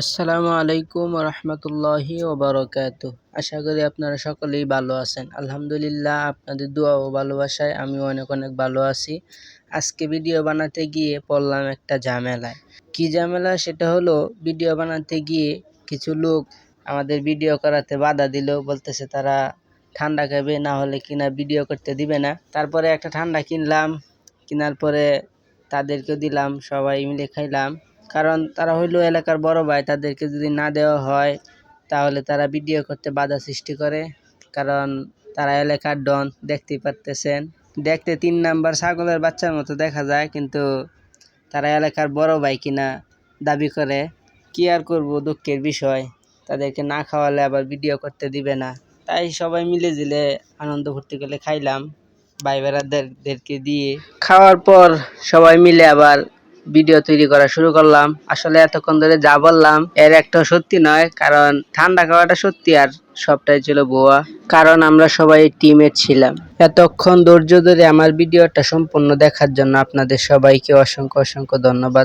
আসসালামু আলাইকুম রহমতুল্লাহি ওবরকাত আশা করি আপনারা সকলেই ভালো আছেন। আলহামদুলিল্লাহ আপনাদের দোয়া ও ভালোবাসায় আমি অনেক অনেক ভালো আছি। আজকে ভিডিও বানাতে গিয়ে পড়লাম একটা ঝামেলায়। কি ঝামেলা? সেটা হলো ভিডিও বানাতে গিয়ে কিছু লোক আমাদের ভিডিও করাতে বাধা দিল। বলতেছে তারা ঠান্ডা খাবে, না হলে কিনা ভিডিও করতে দিবে না। তারপরে একটা ঠান্ডা কিনলাম। কেনার পরে তাদেরকে দিলাম, সবাই মিলে খাইলাম। কারণ তারা হইল এলাকার বড় ভাই, তাদেরকে যদি না দেওয়া হয়, তাহলে তারা ভিডিও করতে বাধা সৃষ্টি করে। কারণ তারা এলাকার ডন, দেখতেই পারতেছেন। দেখতে তিন নাম্বার ছাগলের বাচ্চার মতো দেখা যায়, কিন্তু তারা এলাকার বড় ভাই কিনা দাবি করে। কি আর করব, দুঃখের বিষয়। তাদেরকে না খাওয়ালে আবার ভিডিও করতে দিবে না। তাই সবাই মিলে জিলে আনন্দ ফুর্তি করে খাইলাম। ভাই বেড়াদেরকে দিয়ে। খাওয়ার পর সবাই মিলে আবার ভিডিও তৈরি করা শুরু করলাম। আসলে এতক্ষণ ধরে যা বললাম, এর একটা সত্যি নয়, কারণ ঠান্ডা খাওয়াটা সত্যি আর সবটাই ছিল বোয়া কারণ আমরা সবাই টিমে ছিলাম। এতক্ষণ ধৈর্য ধরে আমার ভিডিওটা সম্পূর্ণ দেখার জন্য আপনাদের সবাইকে অসংখ্য অসংখ্য ধন্যবাদ।